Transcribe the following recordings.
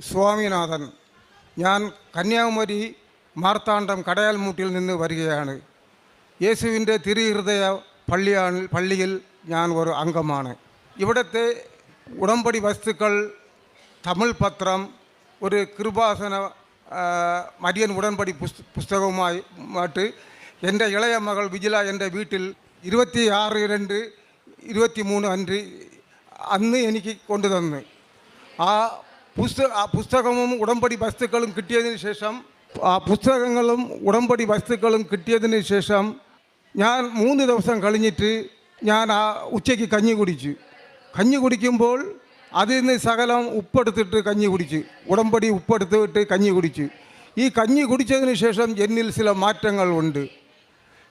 സ്വാമിനാഥൻ ഞാൻ കന്യാകുമാരി മാർത്താണ്ഡം കടയാൽമൂട്ടിൽ നിന്ന് വരികയാണ് യേശുവിന്റെ തിരുഹൃദയ പള്ളിയാണ് പള്ളിയിൽ ഞാൻ ഒരു അംഗമാണ് ഇവിടുത്തെ ഉടമ്പടി വസ്തുക്കൾ തമിഴ് പത്രം ഒരു കൃപാസന ആ, മരിയൻ ഉടമ്പടി പുസ്ത പുസ്തകവുമായി മായിട്ട് എന്റെ ഇളയ മകൾ വിജില എന്റെ വീട്ടിൽ ഇരുപത്തി ആറ് രണ്ട് ഇരുപത്തി മൂന്ന് അன்று അന്ന് എനിക്ക് കൊണ്ടുതന്ന് ആ പുസ്തക പുസ്തകവും ഉടമ്പടി വസ്തുക്കളും കിട്ടിയതിന് ശേഷം ആ പുസ്തകങ്ങളും ഉടമ്പടി വസ്തുക്കളും കിട്ടിയതിന് ശേഷം ഞാൻ മൂന്ന് ദിവസം കഴിഞ്ഞിട്ട് ഞാൻ ആ ഉച്ചയ്ക്ക് കഞ്ഞി കുടിച്ചു. കഞ്ഞി കുടിക്കുമ്പോൾ അതിൽ നിന്ന് സകലം ഉപ്പെടുത്തിട്ട് കഞ്ഞി കുടിച്ചു. ഉടമ്പടി ഉപ്പെടുത്തിട്ട് കഞ്ഞി കുടിച്ചു. ഈ കഞ്ഞി കുടിച്ചതിന് ശേഷം എന്നിൽ ചില മാറ്റങ്ങൾ ഉണ്ട്.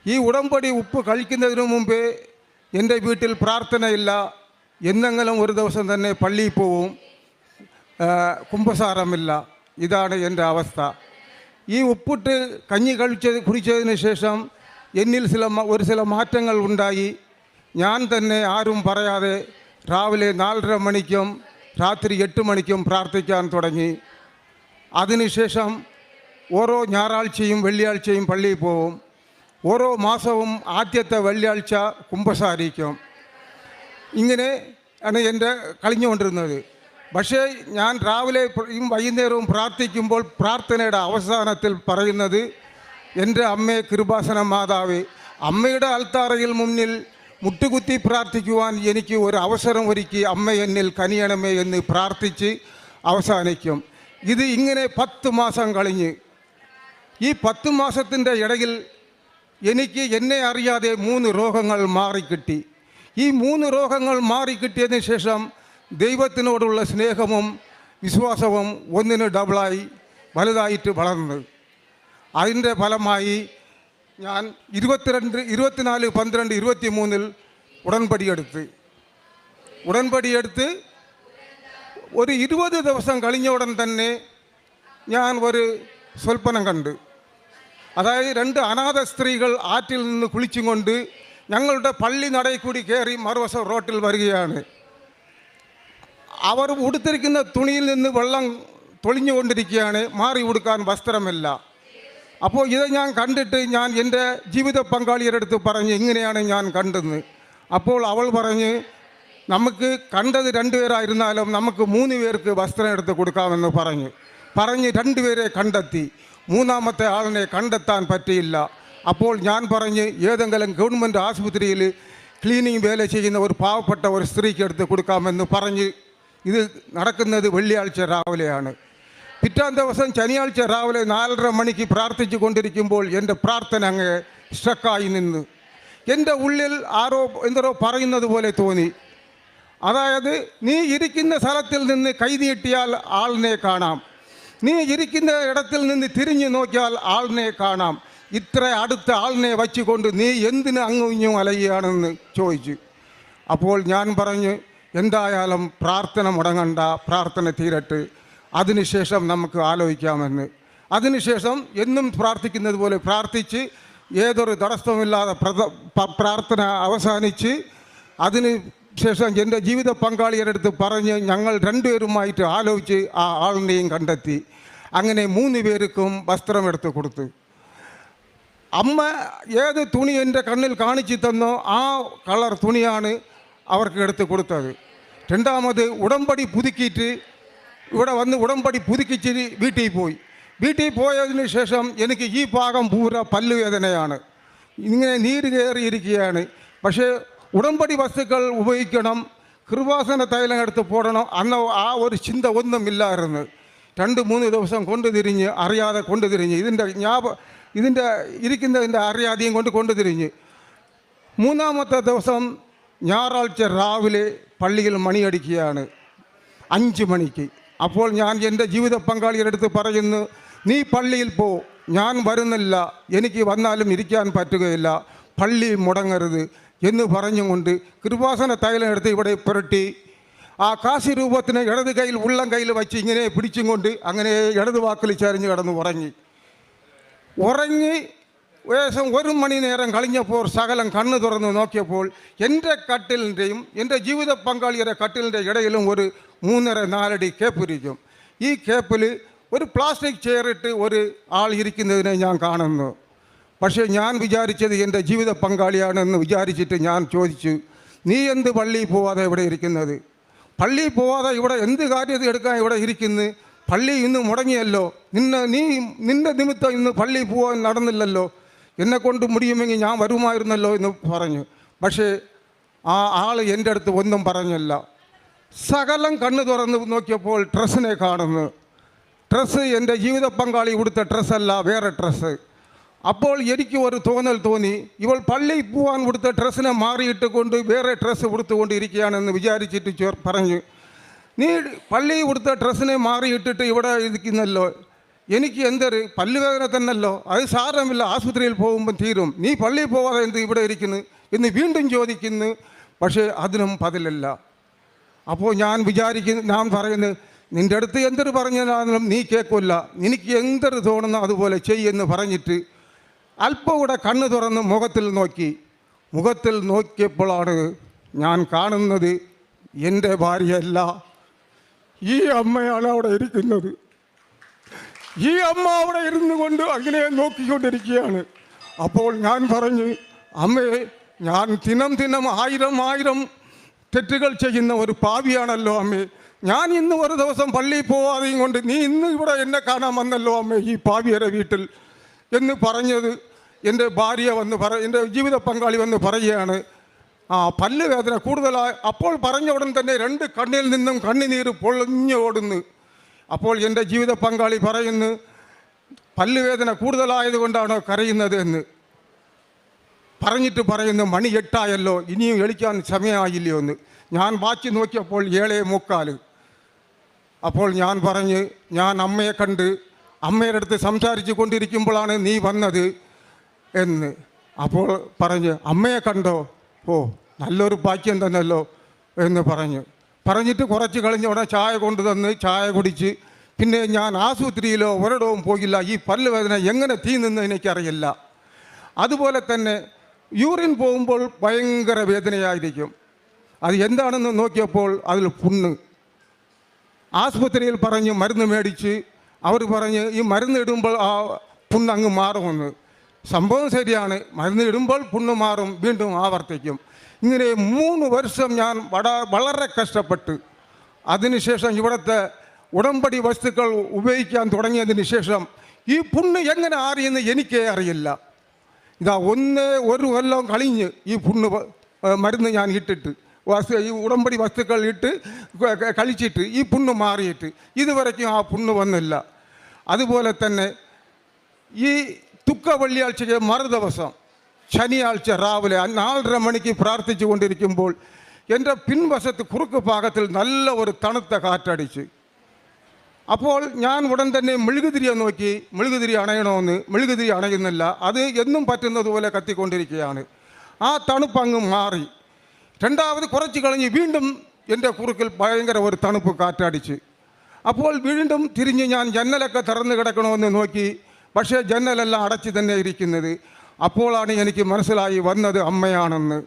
ഈ ഉടമ്പടി ഉപ്പ് കഴിക്കുന്നതിന് മുമ്പേ എന്റെ വീട്ടിൽ പ്രാർത്ഥനയില്ല. എന്നെങ്കിലും ഒരു ദിവസം തന്നെ പള്ളിയിൽ പോവും. കുമ്പസാരമില്ല. ഇതാണ് എന്റെ അവസ്ഥ. ഈ ഉപ്പിട്ട് കഞ്ഞി കഴിച്ചത് കുടിച്ചതിന് ശേഷം എന്നിൽ ചില ഒരു ചില മാറ്റങ്ങൾ ഉണ്ടായി. ഞാൻ തന്നെ ആരും പറയാതെ രാവിലെ നാലര മണിക്കും രാത്രി എട്ട് മണിക്കും പ്രാർത്ഥിക്കാൻ തുടങ്ങി. അതിനുശേഷം ഓരോ ഞായറാഴ്ചയും വെള്ളിയാഴ്ചയും പള്ളിയിൽ പോവും. ഓരോ മാസവും ആദ്യത്തെ വെള്ളിയാഴ്ച കുമ്പസാരിക്കും. ഇങ്ങനെ ആണ് എന്റെ കളിഞ്ഞുകൊണ്ടിരുന്നത്. പക്ഷേ ഞാൻ രാവിലെ ഈ വൈകുന്നേരവും പ്രാർത്ഥിക്കുമ്പോൾ പ്രാർത്ഥനയുടെ അവസാനത്തിൽ പറയുന്നത് എന്റെ അമ്മയെ കൃപാസന മാതാവ് അമ്മയുടെ അൽത്താറയിൽ മുന്നിൽ മുട്ടുകുത്തി പ്രാർത്ഥിക്കുവാൻ എനിക്ക് ഒരു അവസരം ഒരുക്കി അമ്മ എന്നിൽ കനിയണമേ എന്ന് പ്രാർത്ഥിച്ച് അവസാനിക്കും. ഇത് ഇങ്ങനെ പത്ത് മാസം കഴിഞ്ഞ്. ഈ പത്ത് മാസത്തിന്റെ ഇടയിൽ എനിക്ക് എന്നെ അറിയാതെ മൂന്ന് രോഗങ്ങൾ മാറിക്കിട്ടി. ഈ മൂന്ന് രോഗങ്ങൾ മാറിക്കിട്ടിയതിന് ശേഷം ദൈവത്തിനോടുള്ള സ്നേഹവും വിശ്വാസവും ഒന്നിന് ഡബിളായി വലുതായിട്ട് വളർന്നു അതിന്റെ ഫലമായി ഞാൻ ഇരുപത്തിരണ്ട് ഇരുപത്തിനാല് പന്ത്രണ്ട് ഇരുപത്തി മൂന്നിൽ ഉടൻപടിയെടുത്ത് ഉടൻപടിയെടുത്ത് ഒരു ഇരുപത് ദിവസം കഴിഞ്ഞ ഉടൻ തന്നെ ഞാൻ ഒരു സ്വൽപ്പനം കണ്ട് അതായത് രണ്ട് അനാഥ സ്ത്രീകൾ ആറ്റിൽ നിന്ന് കുളിച്ചും കൊണ്ട് ഞങ്ങളുടെ പള്ളി നടയിൽ കൂടി കയറി മറുവശം റോട്ടിൽ വരികയാണ് അവർ ഉടുത്തിരിക്കുന്ന തുണിയിൽ നിന്ന് വെള്ളം തൊളിഞ്ഞുകൊണ്ടിരിക്കുകയാണ്. മാറി ഉടുക്കാൻ വസ്ത്രമില്ല. അപ്പോൾ ഇത് ഞാൻ കണ്ടിട്ട് ഞാൻ എന്റെ ജീവിത പങ്കാളിയുടെ അടുത്ത് പറഞ്ഞ് ഇങ്ങനെയാണ് ഞാൻ കണ്ടെന്ന് അപ്പോൾ അവൾ പറഞ്ഞ് നമുക്ക് കണ്ടത് രണ്ടുപേരായിരുന്നാലും നമുക്ക് മൂന്ന് പേർക്ക് വസ്ത്രം എടുത്ത് കൊടുക്കാമെന്ന് പറഞ്ഞു. പറഞ്ഞ് രണ്ടുപേരെ കണ്ടെത്തി. മൂന്നാമത്തെ ആളിനെ കണ്ടെത്താൻ പറ്റിയില്ല. അപ്പോൾ ഞാൻ പറഞ്ഞ് ഏതെങ്കിലും ഗവൺമെന്റ് ആശുപത്രിയിൽ ക്ലീനിങ് വേല ചെയ്യുന്ന ഒരു പാവപ്പെട്ട ഒരു സ്ത്രീക്ക് എടുത്ത് കൊടുക്കാമെന്ന് പറഞ്ഞ് ഇത് നടക്കുന്നത് വെള്ളിയാഴ്ച രാവിലെയാണ്. പിറ്റാം ദിവസം ശനിയാഴ്ച രാവിലെ നാലര മണിക്ക് പ്രാർത്ഥിച്ചു കൊണ്ടിരിക്കുമ്പോൾ എന്റെ പ്രാർത്ഥന അങ്ങ് സ്ട്രക്കായി നിന്ന്. എന്റെ ഉള്ളിൽ ആരോ എന്തോ പറയുന്നത് പോലെ തോന്നി. അതായത് നീ ഇരിക്കുന്ന സ്ഥലത്തിൽ നിന്ന് കൈനീട്ടിയാൽ ആളിനെ കാണാം. നീ ഇരിക്കുന്ന ഇടത്തിൽ നിന്ന് തിരിഞ്ഞു നോക്കിയാൽ ആളിനെ കാണാം. ഇത്ര അടുത്ത ആളിനെ വച്ചുകൊണ്ട് നീ എന്തിന് അങ്ങും ഇങ്ങും അലയുകയാണെന്ന് ചോദിച്ചു. അപ്പോൾ ഞാൻ പറഞ്ഞ് എന്തായാലും പ്രാർത്ഥന മുടങ്ങണ്ട പ്രാർത്ഥന തീരട്ട്. അതിനുശേഷം നമുക്ക് ആലോചിക്കാമെന്ന്. അതിനുശേഷം എന്നും പ്രാർത്ഥിക്കുന്നത് പോലെ പ്രാർത്ഥിച്ച് ഏതൊരു തടസ്സമില്ലാതെ പ്രാർത്ഥന അവസാനിച്ച് അതിന് ശേഷം എന്റെ ജീവിത പങ്കാളിയുടെ അടുത്ത് പറഞ്ഞ് ഞങ്ങൾ രണ്ടുപേരുമായിട്ട് ആലോചിച്ച് ആ ആളിനെയും കണ്ടെത്തി. അങ്ങനെ മൂന്ന് പേർക്കും വസ്ത്രം എടുത്ത് കൊടുത്തു. അമ്മ ഏത് തുണി എന്റെ കണ്ണിൽ കാണിച്ചു തന്നോ ആ കളർ തുണിയാണ് അവർക്ക് എടുത്ത് കൊടുത്തത് രണ്ടാമത് ഉടമ്പടി പുതുക്കിയിട്ട് ഇവിടെ വന്ന് ഉടമ്പടി പുതുക്കിച്ച് വീട്ടിൽ പോയി വീട്ടിൽ പോയതിന് ശേഷം എനിക്ക് ഈ ഭാഗം പൂര പല്ലുവേദനയാണ് ഇങ്ങനെ നീര് കയറിയിരിക്കുകയാണ് പക്ഷേ ഉടമ്പടി വസ്തുക്കൾ ഉപയോഗിക്കണം കൃപാസന തൈലം എടുത്ത് പോടണം അന്ന് ആ ഒരു ചിന്ത ഒന്നുമില്ലായിരുന്നു രണ്ട് മൂന്ന് ദിവസം കൊണ്ടു തിരിഞ്ഞ് അറിയാതെ കൊണ്ടു തിരിഞ്ഞ് ഇതിന്റെ ഞാപ ഇതിന്റെ ഇരിക്കുന്നതിന്റെ അറിയാതെയും കൊണ്ട് കൊണ്ടു തിരിഞ്ഞ് മൂന്നാമത്തെ ദിവസം ഞായറാഴ്ച രാവിലെ പള്ളിയിൽ മണിയടിക്കുകയാണ്. അഞ്ച് മണിക്ക്. അപ്പോൾ ഞാൻ എന്റെ ജീവിത പങ്കാളിയുടെ അടുത്ത് പറയുന്നു നീ പള്ളിയിൽ പോ. ഞാൻ വരുന്നില്ല. എനിക്ക് വന്നാലും ഇരിക്കാൻ പറ്റുകയില്ല. പള്ളി മുടങ്ങരുത്. എന്ന് പറഞ്ഞുകൊണ്ട് കൃപാസന തൈലം എടുത്ത് ഇവിടെ പുരട്ടി. ആ കാശി രൂപത്തിന് ഇടത് കയ്യിൽ ഉള്ളം കയ്യിൽ വച്ച് ഇങ്ങനെ പിടിച്ചും കൊണ്ട് അങ്ങനെ ഇടത് വാക്കിൽ ചരിഞ്ഞ് കിടന്ന് ഉറങ്ങി. ഉറങ്ങി ഏകദേശം ഒരു മണി നേരം കഴിഞ്ഞപ്പോൾ സകലം കണ്ണു തുറന്ന് നോക്കിയപ്പോൾ എന്റെ കട്ടിലിന്റെയും എന്റെ ജീവിത പങ്കാളിയുടെ കട്ടിലിന്റെ ഇടയിലും ഒരു മൂന്നര നാലടി കേപ്പിരിക്കും ഈ കേപ്പിൽ ഒരു പ്ലാസ്റ്റിക് ചെയറിട്ട് ഒരു ആൾ ഇരിക്കുന്നതിനെ ഞാൻ കാണുന്നു. പക്ഷേ ഞാൻ വിചാരിച്ചത് എന്റെ ജീവിത പങ്കാളിയാണെന്ന് വിചാരിച്ചിട്ട് ഞാൻ ചോദിച്ചു നീ എന്ത് പള്ളിയിൽ പോവാതെ ഇവിടെ ഇരിക്കുന്നത്? പള്ളിയിൽ പോവാതെ ഇവിടെ എന്ത് കാര്യത്തിൽ എടുക്കാൻ ഇവിടെ ഇരിക്കുന്നു? പള്ളി ഇന്ന് മുടങ്ങിയല്ലോ. നിന്നെ നീ നിന്റെ നിമിത്തം ഇന്ന് പള്ളിയിൽ പോകാൻ നടന്നില്ലല്ലോ. എന്നെ കൊണ്ട് മുടിയുമെങ്കിൽ ഞാൻ വരുമായിരുന്നല്ലോ എന്ന് പറഞ്ഞു. പക്ഷേ ആ ആൾ എന്റെ അടുത്ത് ഒന്നും പറഞ്ഞില്ല. സകലം കണ്ണു തുറന്ന് നോക്കിയപ്പോൾ ഡ്രസ്സിനെ കാണുന്നു. ഡ്രസ്സ് എന്റെ ജീവിത പങ്കാളി കൊടുത്ത ഡ്രസ്സല്ല വേറെ ഡ്രസ്സ്. അപ്പോൾ എനിക്ക് ഒരു തോന്നൽ തോന്നി. ഇവൾ പള്ളിയിൽ പോകാൻ കൊടുത്ത ഡ്രസ്സിനെ മാറിയിട്ട് കൊണ്ട് വേറെ ഡ്രസ്സ് കൊടുത്തുകൊണ്ട് ഇരിക്കുകയാണെന്ന് വിചാരിച്ചിട്ട് പറഞ്ഞു. നീ പള്ളിയിൽ കൊടുത്ത ഡ്രസ്സിനെ മാറിയിട്ടിട്ട് ഇവിടെ ഇരിക്കുന്നല്ലോ. എനിക്ക് എന്തൊരു പല്ലുവേദന തന്നല്ലോ അത് സാരമില്ല ആശുപത്രിയിൽ പോകുമ്പം തീരും. നീ പള്ളിയിൽ പോകാതെ എന്ത് ഇവിടെ ഇരിക്കുന്നു? എന്ന് വീണ്ടും ചോദിക്കുന്നു. പക്ഷേ അതിനും പതിലല്ല. അപ്പോൾ ഞാൻ വിചാരിക്കുന്നു ഞാൻ പറയുന്നത് നിന്റെ അടുത്ത് എന്തൊരു പറഞ്ഞാലും നീ കേൾക്കില്ല നിനക്ക് എന്തൊരു തോന്നുന്നു അതുപോലെ ചെയ്യുമെന്ന് പറഞ്ഞിട്ട് അല്പം കൂടെ കണ്ണ് തുറന്ന് മുഖത്തിൽ നോക്കി. മുഖത്തിൽ നോക്കിയപ്പോഴാണ് ഞാൻ കാണുന്നത് എന്റെ ഭാര്യയല്ല. ഈ അമ്മയാണ് അവിടെ ഇരിക്കുന്നത്. ഈ അമ്മ അവിടെ ഇരുന്നു കൊണ്ട് അങ്ങനെ നോക്കിക്കൊണ്ടിരിക്കുകയാണ്. അപ്പോൾ ഞാൻ പറഞ്ഞു അമ്മയെ ഞാൻ ദിനം ദിനം ആയിരം ആയിരം തെറ്റുകൾ ചെയ്യുന്ന ഒരു പാവിയാണല്ലോ അമ്മേ. ഞാൻ ഇന്ന് ഒരു ദിവസം പള്ളിയിൽ പോവാതെയും കൊണ്ട് നീ ഇന്ന് ഇവിടെ എന്നെ കാണാൻ വന്നല്ലോ അമ്മേ ഈ പാവിയരെ വീട്ടിൽ. എന്ന് പറഞ്ഞത് എന്റെ ഭാര്യ വന്ന് പറ എന്റെ ജീവിത പങ്കാളി വന്ന് പറയുകയാണ്. ആ പല്ല് വേദന കൂടുതലായി അപ്പോൾ പറഞ്ഞ ഉടൻ തന്നെ രണ്ട് കണ്ണിൽ നിന്നും കണ്ണിനീര് പൊളിഞ്ഞു ഓടുന്നു. അപ്പോൾ എന്റെ ജീവിത പങ്കാളി പറയുന്നു പല്ലുവേദന കൂടുതലായതുകൊണ്ടാണോ കരയുന്നത് എന്ന്? പറഞ്ഞിട്ട് പറയുന്നു മണി എട്ടായല്ലോ ഇനിയും എളിക്കാൻ സമയമായില്ലയോ എന്ന്. ഞാൻ വാച്ച് നോക്കിയപ്പോൾ ഏഴേ മുക്കാൽ അപ്പോൾ ഞാൻ പറഞ്ഞ് ഞാൻ അമ്മയെ കണ്ട് അമ്മയുടെ അടുത്ത് സംസാരിച്ചു കൊണ്ടിരിക്കുമ്പോഴാണ് നീ വന്നത് എന്ന്. അപ്പോൾ പറഞ്ഞ് അമ്മയെ കണ്ടോ? ഓ നല്ലൊരു ഭാഗ്യം തന്നല്ലോ എന്ന് പറഞ്ഞു. പറഞ്ഞിട്ട് കുറച്ച് കളഞ്ഞ് ഉടനെ ചായ കൊണ്ടുതന്ന് ചായ കുടിച്ച് പിന്നെ ഞാൻ ആശുപത്രിയിലോ ഒരിടവും പോകില്ല ഈ പല്ലുവേദന എങ്ങനെ തീ നിന്ന് എനിക്കറിയില്ല. അതുപോലെ തന്നെ യൂറിൻ പോകുമ്പോൾ ഭയങ്കര വേദനയായിരിക്കും. അത് എന്താണെന്ന് നോക്കിയപ്പോൾ അതിൽ പുണ്ണ്. ആശുപത്രിയിൽ പറഞ്ഞ് മരുന്ന് മേടിച്ച് അവർ പറഞ്ഞ് ഈ മരുന്ന് ഇടുമ്പോൾ ആ പുണ്ണ് അങ്ങ് മാറുമെന്ന്. സംഭവം ശരിയാണ്. മരുന്ന് ഇടുമ്പോൾ പുണ്ണ് മാറും വീണ്ടും ആവർത്തിക്കും. ഇങ്ങനെ മൂന്ന് വർഷം ഞാൻ വളരെ കഷ്ടപ്പെട്ട് അതിനുശേഷം ഇവിടുത്തെ ഉടമ്പടി വസ്തുക്കൾ ഉപയോഗിക്കാൻ തുടങ്ങിയതിന് ശേഷം ഈ പുണ്ണ് എങ്ങനെ ആറിയെന്ന് എനിക്കേ അറിയില്ല. ഇതാ ഒന്ന് ഒരു കൊല്ലം കളിഞ്ഞ് ഈ പുണ്ണ് മരുന്ന് ഞാൻ ഇട്ടിട്ട് വസ്തു ഈ ഉടമ്പടി വസ്തുക്കൾ ഇട്ട് ക- ക- കളിച്ചിട്ട് ഈ പുണ്ണ് മാറിയിട്ട് ഇതുവരയ്ക്കും ആ പുണ്ണ് വന്നില്ല. അതുപോലെ തന്നെ ഈ തുക്ക വെള്ളിയാഴ്ചയ്ക്ക് മറു ദിവസം ശനിയാഴ്ച രാവിലെ നാലര മണിക്ക് പ്രാർത്ഥിച്ചു കൊണ്ടിരിക്കുമ്പോൾ എന്റെ പിൻവശത്ത് കുറുക്ക് ഭാഗത്തിൽ നല്ല ഒരു തണുത്ത കാറ്റടിച്ച്. അപ്പോൾ ഞാൻ ഉടൻ തന്നെ മെഴുകുതിരിയെ നോക്കി മെഴുകുതിരി അണയണമെന്ന് മെഴുകുതിരി അണയുന്നില്ല അത് എന്നും പറ്റുന്നതുപോലെ കത്തിക്കൊണ്ടിരിക്കുകയാണ്. ആ തണുപ്പ് അങ്ങ് മാറി. രണ്ടാമത് കുറച്ച് കഴിഞ്ഞ് വീണ്ടും എന്റെ കുറുക്കിൽ ഭയങ്കര ഒരു തണുപ്പ് കാറ്റടിച്ച്. അപ്പോൾ വീണ്ടും തിരിഞ്ഞ് ഞാൻ ജന്നലൊക്കെ തുറന്ന് കിടക്കണമെന്ന് നോക്കി പക്ഷേ ജന്നലെല്ലാം അടച്ച് തന്നെ ഇരിക്കുന്നത്. അപ്പോഴാണ് എനിക്ക് മനസ്സിലായി വന്നത് അമ്മയാണെന്ന്.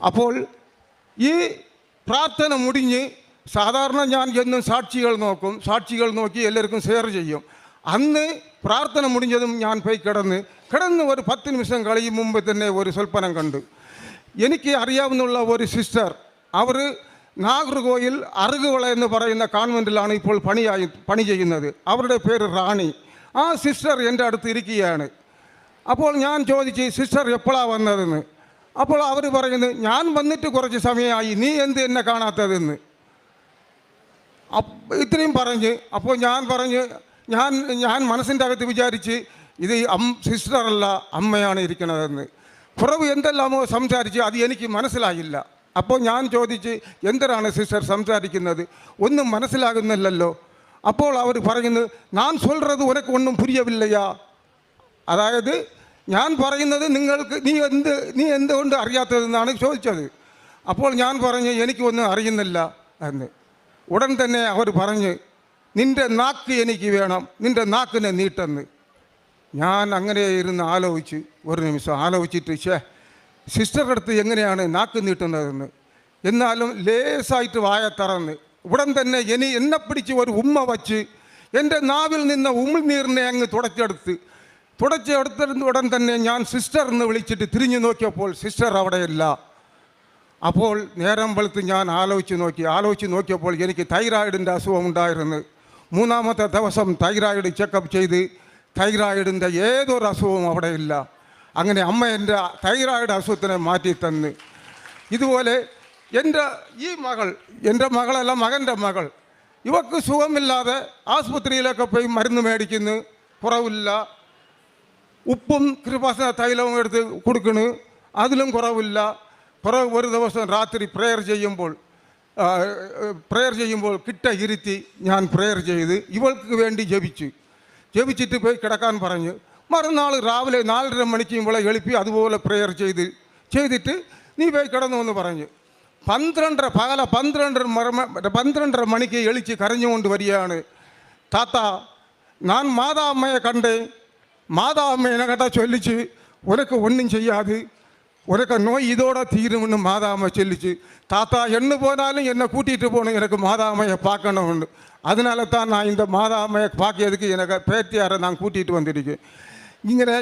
അപ്പോൾ ഈ പ്രാർത്ഥന മുടിഞ്ഞ് സാധാരണ ഞാൻ എന്നും സാക്ഷികൾ നോക്കും സാക്ഷികൾ നോക്കി എല്ലാവർക്കും ഷെയർ ചെയ്യും. അന്ന് പ്രാർത്ഥന മുടിഞ്ഞതും ഞാൻ പോയി കിടന്ന് കിടന്ന് ഒരു പത്ത് നിമിഷം കളിയും മുമ്പ് തന്നെ ഒരു സ്വൽപ്പനം കണ്ടു. എനിക്ക് അറിയാവുന്ന ഒരു സിസ്റ്റർ അവർ നാഗർകോയിൽ അറുകുവള എന്ന് പറയുന്ന കോൺവെന്റിലാണ് ഇപ്പോൾ പണിയായി പണി ചെയ്യുന്നത്. അവരുടെ പേര് റാണി. ആ സിസ്റ്റർ എന്റെ അടുത്ത് ഇരിക്കുകയാണ്. അപ്പോൾ ഞാൻ ചോദിച്ചു സിസ്റ്റർ എപ്പോഴാണ് വന്നതെന്ന്? അപ്പോൾ അവർ പറയുന്നത് ഞാൻ വന്നിട്ട് കുറച്ച് സമയമായി നീ എന്ത് എന്നെ കാണാത്തതെന്ന്? ഇത്രയും പറഞ്ഞ് അപ്പോൾ ഞാൻ പറഞ്ഞ് ഞാൻ ഞാൻ മനസ്സിന്റെ അകത്ത് വിചാരിച്ച് ഇത് അം സിസ്റ്ററല്ല അമ്മയാണ് ഇരിക്കണതെന്ന്. കുറവ് എന്തെല്ലാമോ സംസാരിച്ച് അത് എനിക്ക് മനസ്സിലായില്ല. അപ്പോൾ ഞാൻ ചോദിച്ച് എന്തിനാണ് സിസ്റ്റർ സംസാരിക്കുന്നത്? ഒന്നും മനസ്സിലാകുന്നില്ലല്ലോ. അപ്പോൾ അവർ പറയുന്നത് ഞാൻ സൊല്ലത് ഒരക്കൊന്നും ഒന്നും പുരിയവില്ലയാ. അതായത് ഞാൻ പറയുന്നത് നിങ്ങൾക്ക് നീ എന്ത് നീ എന്തുകൊണ്ട് അറിയാത്തതെന്നാണ് ചോദിച്ചത്. അപ്പോൾ ഞാൻ പറഞ്ഞു എനിക്കൊന്നും അറിയുന്നില്ല എന്ന്. ഉടൻ തന്നെ അവർ പറഞ്ഞ് നിന്റെ നാക്ക് എനിക്ക് വേണം നിന്റെ നാക്കിനെ നീട്ടെന്ന്. ഞാൻ അങ്ങനെ ഇരുന്ന് ആലോചിച്ച് ഒരു നിമിഷം ആലോചിച്ചിട്ട് ഷേ സിസ്റ്ററുടെ അടുത്ത് എങ്ങനെയാണ് നാക്ക് നീട്ടുന്നതെന്ന്? എന്നാലും ലേസായിട്ട് വായ തറന്ന് ഉടൻ തന്നെ ഇനി എന്നെ പിടിച്ച് ഒരു ഉമ്മ വച്ച് എന്റെ നാവിൽ നിന്ന് ഉമ്മിനീറിനെ അങ്ങ് തുടച്ചെടുത്ത് തുടച്ചെടുത്തിരുന്ന ഉടൻ തന്നെ ഞാൻ സിസ്റ്റർ എന്ന് വിളിച്ചിട്ട് തിരിഞ്ഞു നോക്കിയപ്പോൾ സിസ്റ്റർ അവിടെയില്ല. അപ്പോൾ നേരം വെളുത്ത് ഞാൻ ആലോചിച്ച് നോക്കി. ആലോചിച്ച് നോക്കിയപ്പോൾ എനിക്ക് തൈറോയിഡിന്റെ അസുഖം ഉണ്ടായിരുന്നു മൂന്നാമത്തെ ദിവസം തൈറോയിഡ് ചെക്കപ്പ് ചെയ്ത് തൈറോയിഡിന്റെ ഏതൊരു അസുഖവും അവിടെയില്ല. അങ്ങനെ അമ്മ എന്റെ തൈറോയിഡ് അസുഖത്തിനെ മാറ്റി തന്ന്. ഇതുപോലെ എന്റെ ഈ മകൾ എന്റെ മകളല്ല മകന്റെ മകൾ. ഇവക്ക് സുഖമില്ലാതെ ആസ്പത്രിയിലൊക്കെ പോയി മരുന്ന് മേടിക്കുന്നു. കുറവില്ല. ഉപ്പും കൃപാസന തൈലവും എടുത്ത് കൊടുക്കണ് അതിലും കുറവില്ല കുറവ് ഒരു ദിവസം രാത്രി പ്രെയർ ചെയ്യുമ്പോൾ പ്രെയർ ചെയ്യുമ്പോൾ കിട്ട ഇരുത്തി ഞാൻ പ്രെയർ ചെയ്ത് ഇവൾക്ക് വേണ്ടി ജപിച്ചു ജപിച്ചിട്ട് പോയി കിടക്കാൻ പറഞ്ഞു മറുനാൾ രാവിലെ നാലര മണിക്ക് ഇവളെ എളുപ്പി അതുപോലെ പ്രെയർ ചെയ്ത് ചെയ്തിട്ട് നീ പോയി കിടന്നു എന്ന് പറഞ്ഞു പന്ത്രണ്ടര പകല പന്ത്രണ്ടര മർമ പന്ത്രണ്ടര മണിക്ക് എളിച്ച് കരഞ്ഞുകൊണ്ട് വരികയാണ് താത്ത நான் மாதா அம்மையை கண்டேன் மாதா அம்மை என்கிட்ட சொல்லிச்சு உனக்கு ஒன்றும் செய்யாது உனக்கு நோய் இதோட தீரும்னு மாதா அம்மை சொல்லிச்சு தாத்தா என்ன போனாலும் என்னை கூட்டிகிட்டு போகணும் எனக்கு மாதா அம்மையை பார்க்கணும்னு அதனால தான் நான் இந்த மாதா அம்மையை பார்க்கறதுக்கு எனக்கு பேத்தியாரை நான் கூட்டிகிட்டு വന്നിരിക്കും ഇങ്ങനെ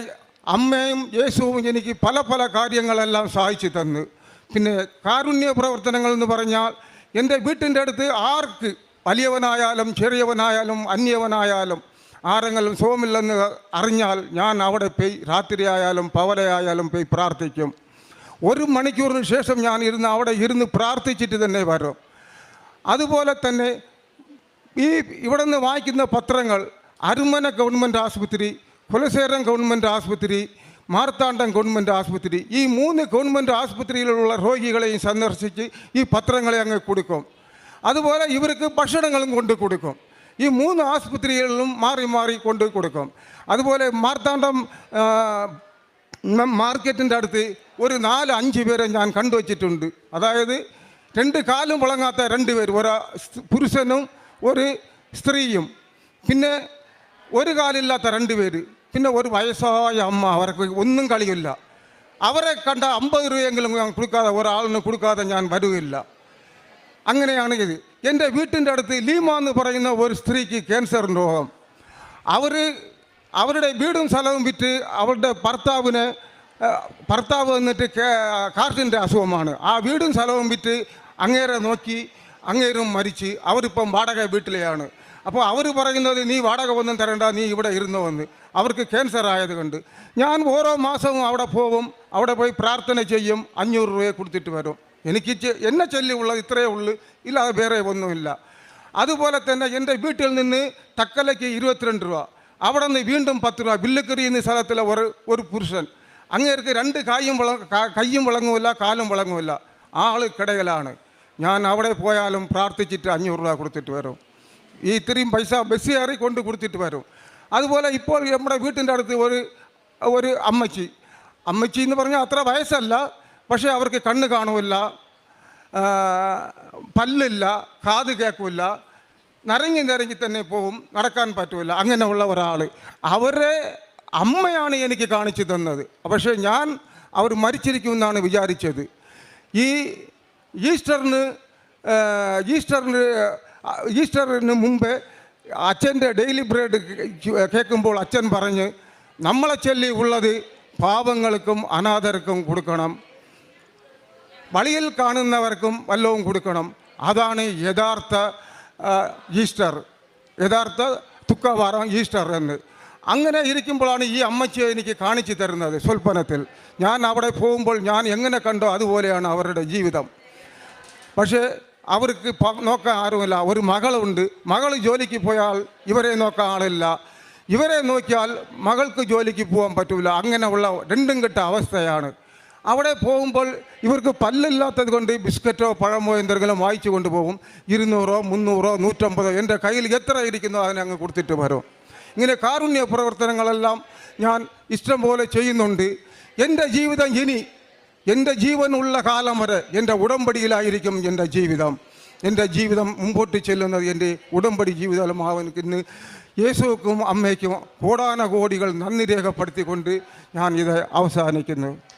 അമ്മയും യേശുവും എനിക്ക് പല പല കാര്യങ്ങളെല്ലാം സഹായിച്ചു തന്നു പിന്നെ കാരുണ്യ പ്രവർത്തനങ്ങൾ എന്ന് പറഞ്ഞാൽ എൻ്റെ വീട്ടിൻ്റെ അടുത്ത് ആർക്ക് വലിയവനായാലും ചെറിയവനായാലും അന്യവനായാലും ആരെങ്കിലും സുഖമില്ലെന്ന് അറിഞ്ഞാൽ ഞാൻ അവിടെ പോയി രാത്രിയായാലും പവലയായാലും പോയി പ്രാർത്ഥിക്കും. ഒരു മണിക്കൂറിന് ശേഷം ഞാൻ ഇരുന്ന് അവിടെ ഇരുന്ന് പ്രാർത്ഥിച്ചിട്ട് തന്നെ വരും. അതുപോലെ തന്നെ ഈ ഇവിടെ നിന്ന് വായിക്കുന്ന പത്രങ്ങൾ അരുമന ഗവൺമെന്റ് ആശുപത്രി കുലശേരം ഗവൺമെന്റ് ആശുപത്രി മാർത്താണ്ഡം ഗവൺമെന്റ് ആശുപത്രി ഈ മൂന്ന് ഗവൺമെന്റ് ആശുപത്രിയിലുള്ള രോഗികളെയും സന്ദർശിച്ച് ഈ പത്രങ്ങളെ അങ്ങ് കൊടുക്കും. അതുപോലെ ഇവർക്ക് ഭക്ഷണങ്ങളും കൊണ്ട് കൊടുക്കും. ഈ മൂന്ന് ആശുപത്രികളിലും മാറി മാറി കൊണ്ട് കൊടുക്കും. അതുപോലെ മാർത്താണ്ഡം മാർക്കറ്റിന്റെ അടുത്ത് ഒരു നാല് അഞ്ച് പേരെ ഞാൻ കണ്ടുവച്ചിട്ടുണ്ട്. അതായത് രണ്ട് കാലും വിളങ്ങാത്ത രണ്ട് പേര് ഒരു പുരുഷനും ഒരു സ്ത്രീയും. പിന്നെ ഒരു കാലില്ലാത്ത രണ്ട് പേര് പിന്നെ ഒരു വയസ്സായ അമ്മ അവർക്ക് ഒന്നും കളിയില്ല. അവരെ കണ്ട അമ്പത് രൂപയെങ്കിലും ഞാൻ കൊടുക്കാതെ ഒരാളിന് കൊടുക്കാതെ ഞാൻ വരുകയില്ല. അങ്ങനെയാണ് ഇത് എന്റെ വീട്ടിന്റെ അടുത്ത് ലീമ എന്ന് പറയുന്ന ഒരു സ്ത്രീക്ക് ക്യാൻസർ രോഗം. അവർ അവരുടെ വീടും സ്ഥലവും വിറ്റ് അവരുടെ ഭർത്താവിന് ഭർത്താവ് വന്നിട്ട് കാർട്ടിന്റെ അസുഖമാണ്. ആ വീടും സ്ഥലവും വിറ്റ് അങ്ങേരെ നോക്കി അങ്ങേരും മരിച്ച് അവരിപ്പം വാടക വീട്ടിലെയാണ്. അപ്പോൾ അവർ പറയുന്നത് നീ വാടക ഒന്നും തരണ്ട നീ ഇവിടെ ഇരുന്നോ എന്ന് അവർക്ക് ക്യാൻസർ ആയതുകൊണ്ട് ഞാൻ ഓരോ മാസവും അവിടെ പോകും അവിടെ പോയി പ്രാർത്ഥന ചെയ്യും അഞ്ഞൂറ് രൂപയെ കൊടുത്തിട്ട് വരും. എനിക്ക് എന്നെ ചൊല്ലി ഉള്ളത് ഇത്രയേ ഉള്ളൂ. ഇല്ലാതെ വേറെ ഒന്നുമില്ല. അതുപോലെ തന്നെ എന്റെ വീട്ടിൽ നിന്ന് തക്കലയ്ക്ക് ഇരുപത്തിരണ്ട് രൂപ. അവിടെ നിന്ന് വീണ്ടും പത്ത് രൂപ. ബില്ല് എന്ന സ്ഥലത്തിലെ ഒരു ഒരു പുരുഷൻ. അങ്ങേർക്ക് രണ്ട് കായും വിള കയ്യും വിളങ്ങുമില്ല കാലും വിളങ്ങുമില്ല. ആൾ കിടയിലാണ് ഞാൻ അവിടെ പോയാലും പ്രാർത്ഥിച്ചിട്ട് അഞ്ഞൂറ് രൂപ കൊടുത്തിട്ട് വരും. ഈ ഇത്രയും പൈസ ബസ് കയറി കൊണ്ട് കൊടുത്തിട്ട് വരും. അതുപോലെ ഇപ്പോൾ നമ്മുടെ വീട്ടിന്റെ അടുത്ത് ഒരു ഒരു അമ്മച്ചി. അമ്മച്ചി എന്ന് പറഞ്ഞാൽ അത്ര വയസ്സല്ല. പക്ഷേ അവർക്ക് കണ്ണ് കാണുമില്ല പല്ലില്ല കാത് കേൾക്കില്ല നരങ്ങി നരങ്ങി തന്നെ പോവും നടക്കാൻ പറ്റില്ല അങ്ങനെയുള്ള ഒരാൾ അവരെ അമ്മയാണ് എനിക്ക് കാണിച്ചു തന്നത്. പക്ഷേ ഞാൻ അവർ മരിച്ചിരിക്കുമെന്നാണ് വിചാരിച്ചത്. ഈ ഈസ്റ്ററിന് ഈസ്റ്ററിന് ഈസ്റ്ററിന് മുമ്പ് അച്ഛന്റെ ഡെയിലി ബ്രെഡ് കേൾക്കുമ്പോൾ അച്ഛൻ പറഞ്ഞ് നമ്മളെ ചൊല്ലി ഉള്ളത് പാവങ്ങൾക്കും അനാഥർക്കും കൊടുക്കണം. വഴിയിൽ കാണുന്നവർക്കും വല്ലവും കൊടുക്കണം. അതാണ് യഥാർത്ഥ ഈസ്റ്റർ. യഥാർത്ഥ തുക്കവാരം ഈസ്റ്റർ എന്ന്. അങ്ങനെ ഇരിക്കുമ്പോഴാണ് ഈ അമ്മച്ചിയെ എനിക്ക് കാണിച്ചു തരുന്നത് സ്വൽപ്പനത്തിൽ. ഞാൻ അവിടെ പോകുമ്പോൾ ഞാൻ എങ്ങനെ കണ്ടോ അതുപോലെയാണ് അവരുടെ ജീവിതം. പക്ഷേ അവർക്ക് നോക്കാൻ ആരുമില്ല. ഒരു മകളുണ്ട്. മകൾ ജോലിക്ക് പോയാൽ ഇവരെ നോക്കാൻ ആളില്ല. ഇവരെ നോക്കിയാൽ മകൾക്ക് ജോലിക്ക് പോകാൻ പറ്റില്ല അങ്ങനെയുള്ള രണ്ടും കെട്ട അവസ്ഥയാണ്. അവിടെ പോകുമ്പോൾ ഇവർക്ക് പല്ലില്ലാത്തത് കൊണ്ട് ബിസ്ക്കറ്റോ പഴമോ എന്തെങ്കിലും വായിച്ചു കൊണ്ടുപോകും. ഇരുന്നൂറോ മുന്നൂറോ നൂറ്റമ്പതോ എന്റെ കയ്യിൽ എത്ര ഇരിക്കുന്നോ അതിനെ അങ്ങ് കൊടുത്തിട്ട് വരും. ഇങ്ങനെ കാരുണ്യ പ്രവർത്തനങ്ങളെല്ലാം ഞാൻ ഇഷ്ടം പോലെ ചെയ്യുന്നുണ്ട്. എന്റെ ജീവിതം ഇനി എന്റെ ജീവനുള്ള കാലം വരെ എന്റെ ഉടമ്പടിയിലായിരിക്കും എന്റെ ജീവിതം. എന്റെ ജീവിതം മുമ്പോട്ട് ചെല്ലുന്നത് എന്റെ ഉടമ്പടി ജീവിതമാവൻ ഇന്ന് യേശുക്കും അമ്മയ്ക്കും കോടാന കോടികൾ നന്ദി രേഖപ്പെടുത്തിക്കൊണ്ട് ഞാൻ ഇത് അവസാനിക്കുന്നു.